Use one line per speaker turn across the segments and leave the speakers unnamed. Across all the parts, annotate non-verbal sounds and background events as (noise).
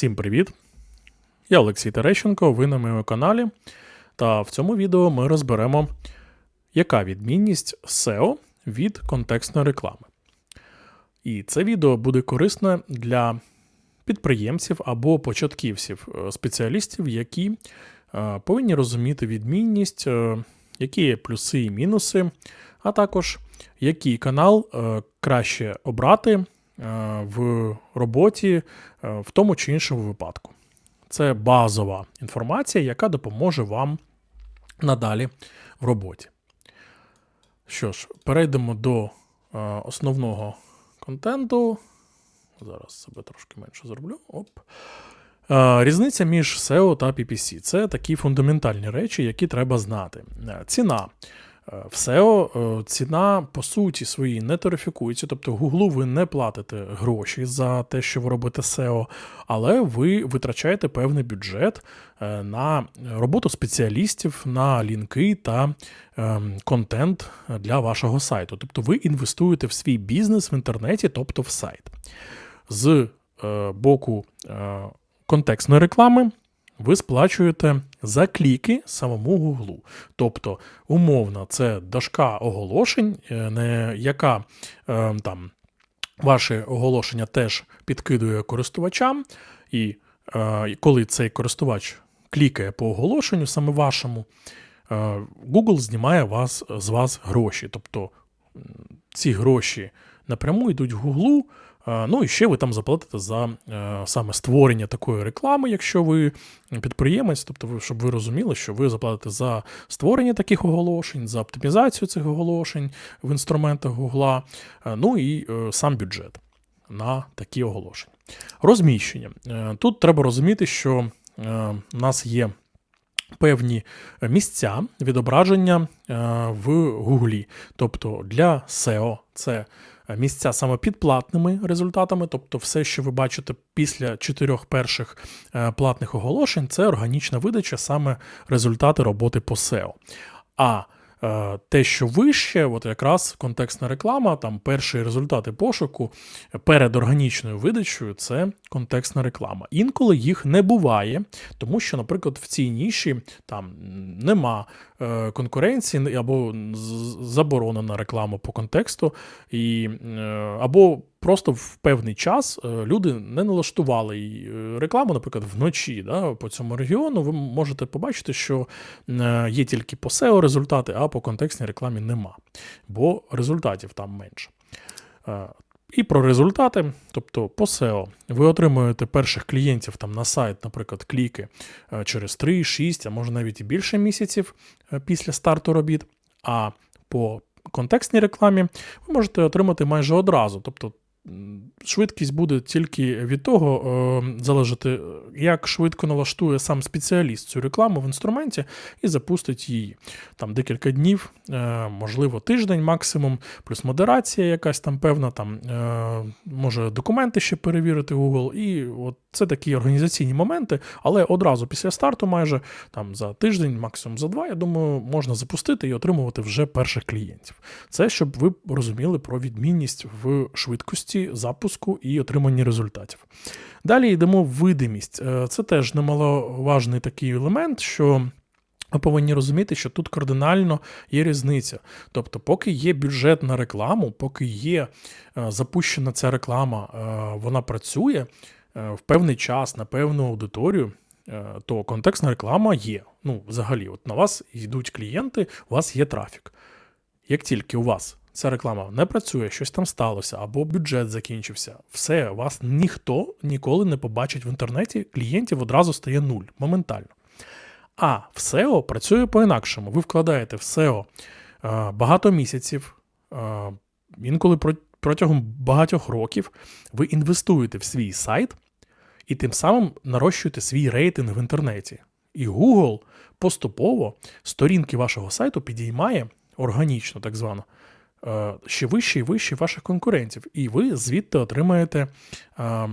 Всім привіт! Я Олексій Терещенко, ви на моєму каналі. Та в цьому відео ми розберемо, яка відмінність SEO від контекстної реклами. І це відео буде корисне для підприємців або початківців, е, спеціалістів, які е, повинні розуміти відмінність, е, які є плюси і мінуси, а також який канал краще обрати в роботі е, в тому чи іншому випадку. Це базова інформація, яка допоможе вам надалі в роботі. Що ж, перейдемо до е, основного контенту. Зараз себе трошки менше зроблю. Оп. Е, Різниця між SEO та PPC це такі фундаментальні речі, які треба знати. Е, Ціна. Е, В SEO е, ціна по суті своїй не тарифікується, тобто Гуглу ви не платите гроші за те, що ви робите SEO, але ви витрачаєте певний бюджет е, на роботу спеціалістів, на лінки та ем, контент для вашого сайту. Тобто ви інвестуєте в свій бізнес в інтернеті, тобто в сайт. З боку контекстної реклами ви сплачуєте за кліки самому Гуглу. Тобто, умовно, це дошка оголошень, е, не яка е, там ваші оголошення теж підкидує користувачам, і е, коли цей користувач клікає по оголошенню, саме вашому, Google знімає вас, з вас гроші. Тобто ці гроші напряму йдуть в Гуглу. Ну і ще ви там заплатите за е, саме створення такої реклами, якщо ви підприємець, тобто ви, щоб ви розуміли, що ви заплатите за створення таких оголошень, за оптимізацію цих оголошень в інструментах Гугла, е, ну і е, сам бюджет на такі оголошення. Розміщення. Тут треба розуміти, що у нас є певні місця відображення в Гуглі. Тобто для SEO це місця саме під платними результатами, тобто все, що ви бачите після чотирьох перших е, платних оголошень, це органічна видача, саме результати роботи по SEO. А е, те, що вище, от якраз контекстна реклама, там перші результати пошуку перед органічною видачею це контекстна реклама. Інколи їх не буває, тому що, наприклад, в цій ніші там нема е, конкуренції або заборонена реклама по контексту, і, е, або просто в певний час е, люди не налаштували е, рекламу, наприклад, вночі да, по цьому регіону. Ви можете побачити, що е, є тільки по SEO результати, а по контекстній рекламі нема, бо результатів там менше. І про результати, тобто по SEO, ви отримуєте перших клієнтів там на сайт, наприклад, кліки через 3, 6, а може навіть і більше місяців після старту робіт. А по контекстній рекламі ви можете отримати майже одразу. Тобто швидкість буде тільки від того е, залежати, як швидко налаштує сам спеціаліст цю рекламу в інструменті і запустить її. Там декілька днів, е, можливо, тиждень максимум, плюс модерація якась там певна, там е, може документи ще перевірити Google. І от це такі організаційні моменти, але одразу після старту, майже там за тиждень, максимум за два, я думаю, можна запустити і отримувати вже перших клієнтів. Це щоб ви розуміли про відмінність в швидкості запуску і отриманні результатів. Далі йдемо в видимість. Е, Це теж немаловажний такий елемент, що. Ви повинні розуміти, що тут кардинально є різниця. Тобто, поки є бюджет на рекламу, поки є е, запущена ця реклама, е, вона працює в певний час на певну аудиторію, то контекстна реклама є. Ну, взагалі, от на вас йдуть клієнти, у вас є трафік. Як тільки у вас ця реклама не працює, щось там сталося, або бюджет закінчився, все, вас ніхто ніколи не побачить в інтернеті, клієнтів одразу стає нуль моментально. А в SEO працює по-інакшому. Ви вкладаєте в SEO е, багато місяців, е, інколи протягом багатьох років ви інвестуєте в свій сайт і тим самим нарощуєте свій рейтинг в інтернеті. І Google поступово сторінки вашого сайту підіймає органічно, так звано, ще вище і вище ваших конкурентів. І ви звідти отримаєте е,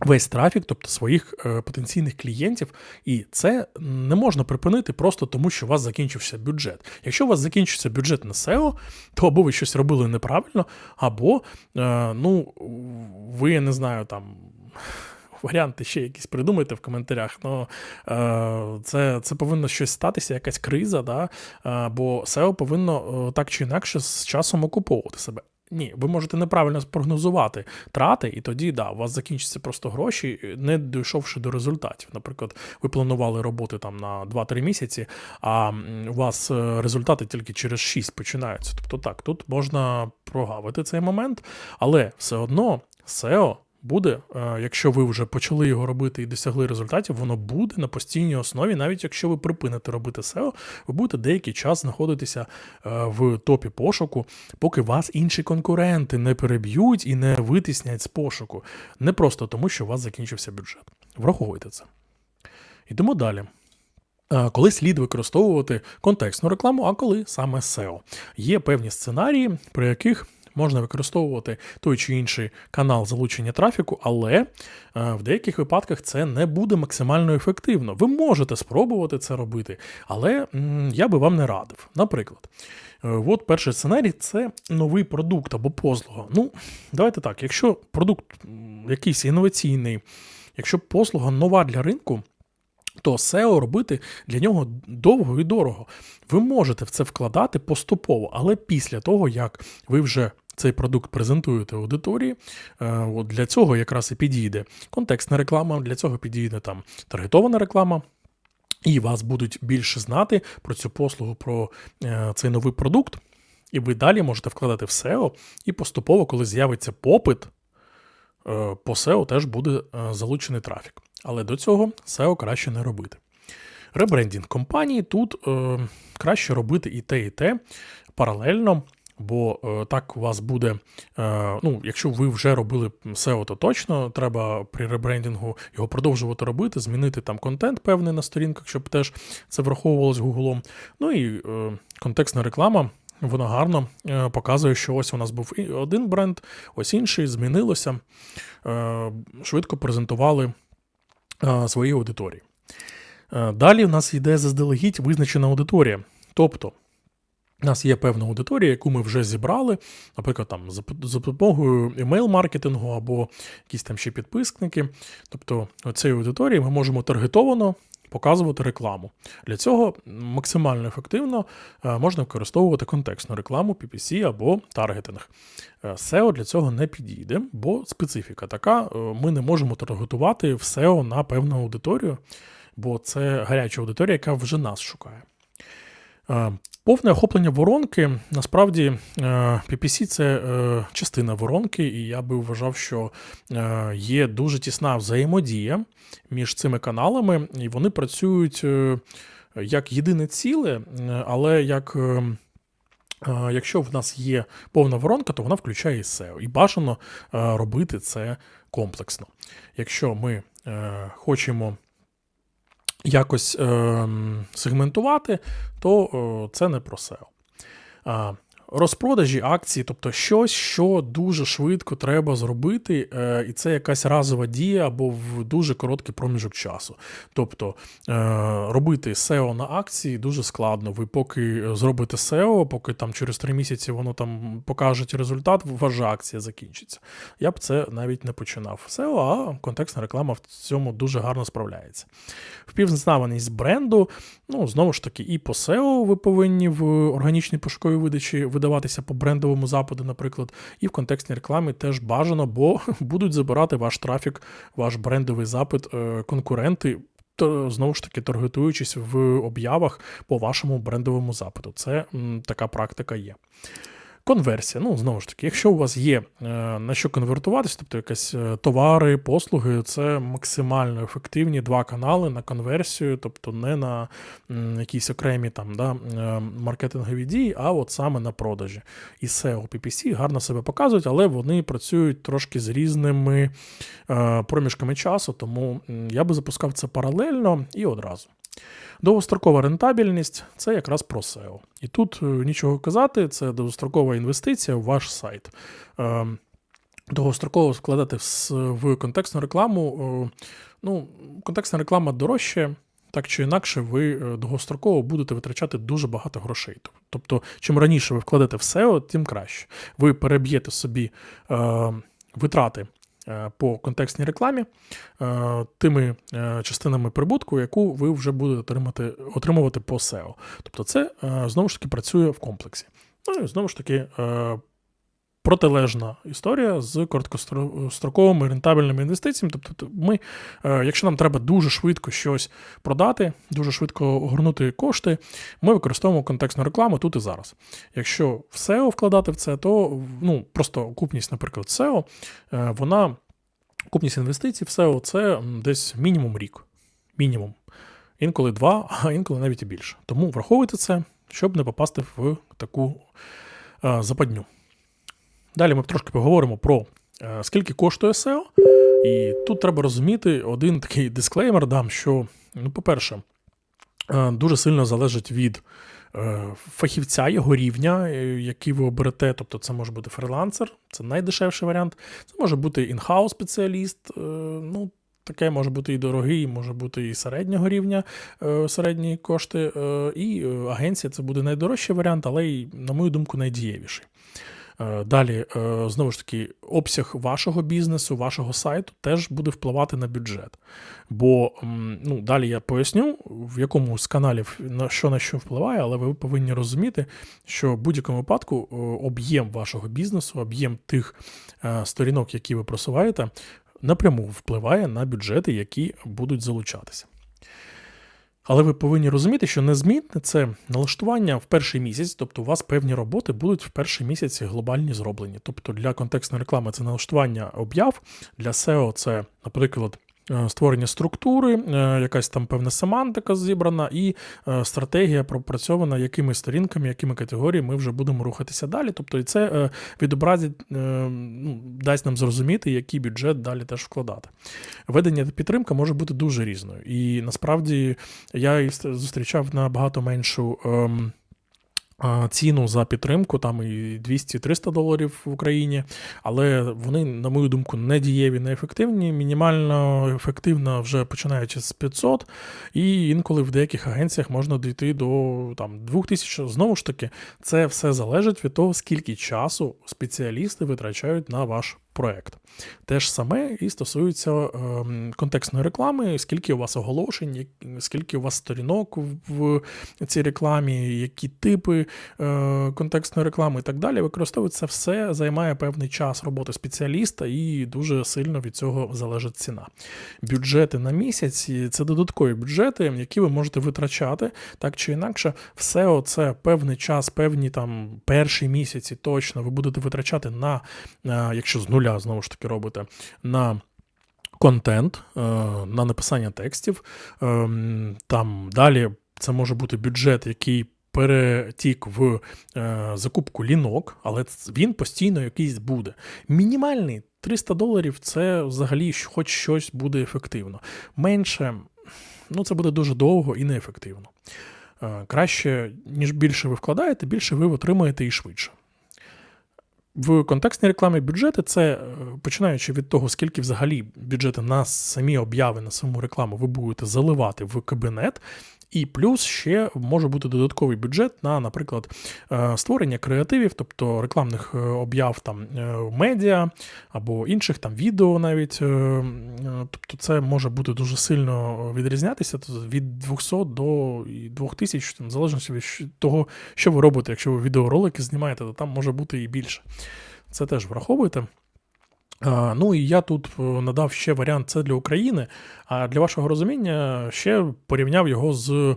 весь трафік, тобто своїх е, потенційних клієнтів, і це не можна припинити просто тому, що у вас закінчився бюджет. Якщо у вас закінчився бюджет на SEO, то або ви щось робили неправильно, або е, ну, ви я не знаю там. Варіанти ще якісь придумайте в коментарях. Ну, це, це повинно щось статися, якась криза, да? е, бо SEO повинно е, так чи інакше з часом окуповувати себе. Ні, ви можете неправильно спрогнозувати трати, і тоді да, у вас закінчаться просто гроші, не дійшовши до результатів. Наприклад, ви планували роботи там на 2-3 місяці, а у вас результати тільки через 6 починаються. Тобто так, тут можна прогавити цей момент, але все одно SEO буде, е, якщо ви вже почали його робити і досягли результатів, воно буде на постійній основі, навіть якщо ви припините робити SEO, ви будете деякий час знаходитися е, в топі пошуку, поки вас інші конкуренти не переб'ють і не витіснять з пошуку. Не просто тому, що у вас закінчився бюджет. Враховуйте це. Йдемо далі. Е, Коли слід використовувати контекстну рекламу, а коли саме SEO. Є певні сценарії, при яких можна використовувати той чи інший канал залучення трафіку, але е, в деяких випадках це не буде максимально ефективно. Ви можете спробувати це робити, але я би вам не радив. Наприклад, е, от перший сценарій це новий продукт або послуга. Ну, давайте так, якщо продукт якийсь інноваційний, якщо послуга нова для ринку, то SEO робити для нього довго і дорого. Ви можете в це вкладати поступово, але після того, як ви вже цей продукт презентуєте аудиторії, е, от для цього якраз і підійде контекстна реклама, для цього підійде там таргетована реклама. І вас будуть більше знати про цю послугу, про е, цей новий продукт, і ви далі можете вкладати в SEO, і поступово, коли з'явиться попит, е, по SEO теж буде залучений трафік. Але до цього SEO краще не робити. Ребрендінг компанії тут е, краще робити і те, і те паралельно, бо е, так у вас буде. Е, ну, якщо ви вже робили SEO, то точно треба при ребрендінгу його продовжувати робити, змінити там контент певний на сторінках, щоб теж це враховувалось Гуглом. Ну і е, контекстна реклама. Вона гарно показує, що ось у нас був один бренд, ось інший, змінилося, швидко презентували своїй аудиторії. Далі в нас йде заздалегідь визначена аудиторія. Тобто, у нас є певна аудиторія, яку ми вже зібрали, наприклад, там за допомогою емейл-маркетингу або якісь там ще підписники. Тобто, цієї аудиторії ми можемо таргетовано показувати рекламу. Для цього максимально ефективно е, можна використовувати контекстну рекламу, PPC або таргетинг. Е, SEO для цього не підійде, бо специфіка така, е, ми не можемо таргетувати в SEO на певну аудиторію, бо це гаряча аудиторія, яка вже нас шукає. Повне охоплення воронки. Насправді е, PPC це е, частина воронки, і я би вважав, що е, є дуже тісна взаємодія між цими каналами, і вони працюють як єдине ціле, але як. Якщо в нас є повна воронка, то вона включає і SEO. І бажано робити це комплексно. Якщо ми хочемо якось е, сегментувати, то е, це не про SEO. Розпродажі акції, тобто щось, що дуже швидко треба зробити, е, і це якась разова дія або в дуже короткий проміжок часу. Тобто е, робити SEO на акції дуже складно. Ви поки зробите SEO, поки там через три місяці воно там покажуть результат, ваша акція закінчиться. Я б це навіть не починав. SEO, а контекстна реклама в цьому дуже гарно справляється. Впізнаваність бренду, ну знову ж таки, і по SEO ви повинні в органічній пошуковій видачі видаватися по брендовому западу, наприклад, і в контекстній рекламі теж бажано, бо (laughs) будуть забирати ваш трафік, ваш брендовий запит е, конкуренти. То знову ж таки таргетуючись в об'явах по вашому брендовому запиту. Це м, така практика є. Конверсія. Ну, знову ж таки, якщо у вас є е, на що конвертуватися, тобто якісь е, товари, послуги, це максимально ефективні два канали на конверсію, тобто не на якісь окремі там да, е, маркетингові дії, а от саме на продажі. І SEO, PPC гарно себе показують, але вони працюють трошки з різними проміжками часу, тому я би запускав це паралельно і одразу. Довгострокова рентабельність це якраз про SEO. І тут е, нічого казати, це довгострокова інвестиція в ваш сайт. Е, Довгостроково вкладати в, контекстну рекламу. е, Ну, контекстна реклама дорожче. Так чи інакше, ви е, довгостроково будете витрачати дуже багато грошей. Тобто, чим раніше ви вкладете в SEO, тим краще. Ви переб'єте собі е, витрати по контекстній рекламі е, тими е, частинами прибутку, яку ви вже будете отримати, отримувати по SEO. Тобто, це е, знову ж таки працює в комплексі. Ну і знову ж таки. Протилежна історія з короткостроковими рентабельними інвестиціями. Тобто, ми, е, якщо нам треба дуже швидко щось продати, дуже швидко огорнути кошти, ми використовуємо контекстну рекламу тут і зараз. Якщо в SEO вкладати в це, то ну, просто окупність, наприклад, SEO, е, вона окупність інвестицій в SEO це десь мінімум рік. Мінімум. Інколи два, а інколи навіть і більше. Тому враховуйте це, щоб не попасти в таку е, западню. Далі ми трошки поговоримо про е, скільки коштує SEO. І тут треба розуміти один такий дисклеймер дам, що, ну, по-перше, е, дуже сильно залежить від е, фахівця, його рівня, який ви оберете. Тобто, це може бути фрилансер, це найдешевший варіант. Це може бути інхаус спеціаліст. Ну, таке може бути і дорогий, може бути і середнього рівня, середні кошти. І агенція це буде найдорожчий варіант, але й, на мою думку, найдієвіший. Е, Далі, е, знову ж таки, обсяг вашого бізнесу, вашого сайту теж буде впливати на бюджет. Бо ну, далі я поясню, в якому з каналів на що на що впливає, але ви повинні розуміти, що в будь-якому випадку е, об'єм вашого бізнесу, об'єм тих сторінок, які ви просуваєте, напряму впливає на бюджети, які будуть залучатися. Але ви повинні розуміти, що незмінне це налаштування в перший місяць, тобто у вас певні роботи будуть в перший місяць глобальні зроблені. Тобто для контекстної реклами це налаштування об'яв, для SEO це, наприклад, створення структури, е, якась там певна семантика зібрана, і е, стратегія пропрацьована, якими сторінками, якими категоріями ми вже будемо рухатися далі. Тобто, і це е, відобразить, е, ну, дасть нам зрозуміти, який бюджет далі теж вкладати. Ведення та підтримка може бути дуже різною. І насправді я зустрічав набагато меншу. Ціну за підтримку, там і 200-300 доларів в Україні, але вони, на мою думку, не дієві, не ефективні. Мінімально ефективна вже починаючи з 500, і інколи в деяких агенціях можна дійти до там, 2000. Знову ж таки, це все залежить від того, скільки часу спеціалісти витрачають на ваш проект. Те ж саме і стосується ем, контекстної реклами, скільки у вас оголошень, скільки у вас сторінок в- цій рекламі, які типи е, контекстної реклами і так далі. Використовується все, займає певний час роботи спеціаліста, і дуже сильно від цього залежить ціна. Бюджети на місяць це додаткові бюджети, які ви можете витрачати так чи інакше. Все це певний час, певні там перші місяці точно ви будете витрачати на, е, якщо з нуля знову ж таки робите, на. Контент е, на написання текстів. Ем, Там далі це може бути бюджет, який перетік в е, закупку лінок, але він постійно якийсь буде. Мінімальний 300 доларів це взагалі хоч щось буде ефективно. Менше, ну це буде дуже довго і неефективно. Е, Краще, ніж більше ви вкладаєте, більше ви отримаєте і швидше. В контекстній рекламі бюджети це е, починаючи від того, скільки взагалі бюджети на самі обяви, на саму рекламу ви будете заливати в кабінет. І плюс ще може бути додатковий бюджет на, наприклад, е, створення креативів, тобто рекламних е, об'яв там е, медіа або інших там відео навіть. Тобто це може бути дуже сильно відрізнятися від 200 до 2000, там, залежності від того, що ви робите. Якщо ви відеоролики знімаєте, то там може бути і більше. Це теж враховуйте. Ну і я тут е, надав ще варіант це для України. А для вашого розуміння ще порівняв його з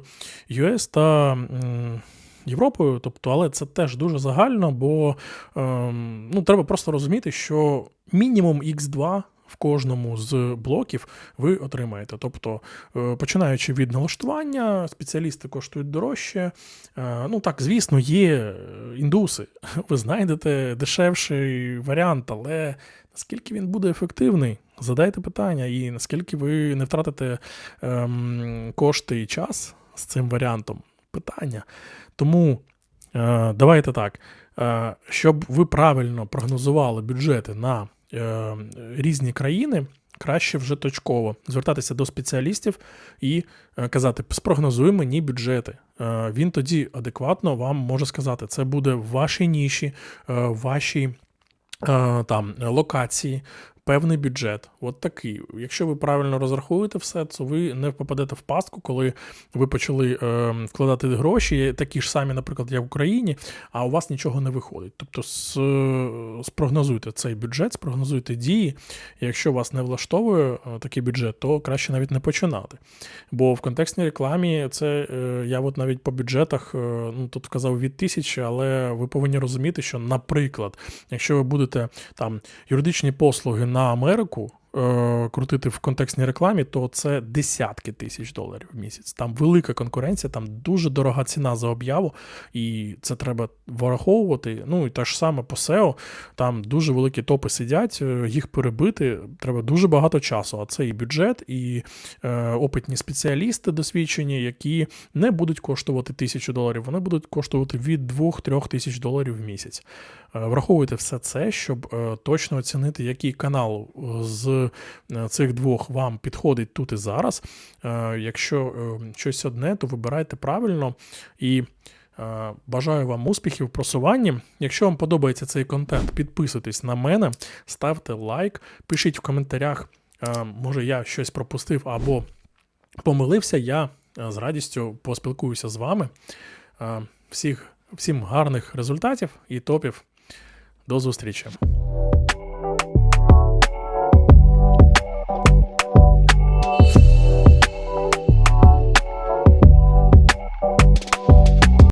US та Європою. Тобто, але це теж дуже загально, бо ем, ну, треба просто розуміти, що мінімум X2 в кожному з блоків ви отримаєте. Тобто, е, починаючи від налаштування, спеціалісти коштують дорожче. Е, Ну так, звісно, є індуси. (laughs) Ви знайдете дешевший варіант, але наскільки він буде ефективний? Задайте питання, і наскільки ви не втратите ем, кошти і час з цим варіантом? Питання. Тому е, давайте так. Е, щоб ви правильно прогнозували бюджети на е, різні країни, краще вже точково звертатися до спеціалістів і е, казати: спрогнозуй мені бюджети. Е, він тоді адекватно вам може сказати, це буде в вашій ніші, е, в вашій там локації. Певний бюджет. От такий. Якщо ви правильно розрахуєте все, то ви не попадете в пастку, коли ви почали е, вкладати гроші, такі ж самі, наприклад, як в Україні, а у вас нічого не виходить. Тобто с, спрогнозуйте цей бюджет, спрогнозуйте дії. Якщо вас не влаштовує е, такий бюджет, то краще навіть не починати. Бо в контекстній рекламі це е, я от навіть по бюджетах, е, ну тут вказав від тисячі, але ви повинні розуміти, що, наприклад, якщо ви будете там юридичні послуги на Америку. Е, Крутити в контекстній рекламі, то це десятки тисяч доларів в місяць. Там велика конкуренція, там дуже дорога ціна за об'яву, і це треба враховувати. Ну і те ж саме по SEO, там дуже великі топи сидять, е, їх перебити треба дуже багато часу. А це і бюджет, і е, опитні спеціалісти досвідчені, які не будуть коштувати тисячу доларів, вони будуть коштувати від 2-3 тисяч доларів в місяць. Е, Враховуйте все це, щоб е, точно оцінити, який канал е, е, цих двох вам підходить тут і зараз. Е, Якщо е, щось одне, то вибирайте правильно і. Бажаю вам успіхів в просуванні. Якщо вам подобається цей контент, підписуйтесь на мене, ставте лайк, пишіть в коментарях, може я щось пропустив або помилився. Я з радістю поспілкуюся з вами. Всіх, всім гарних результатів і топів. До зустрічі!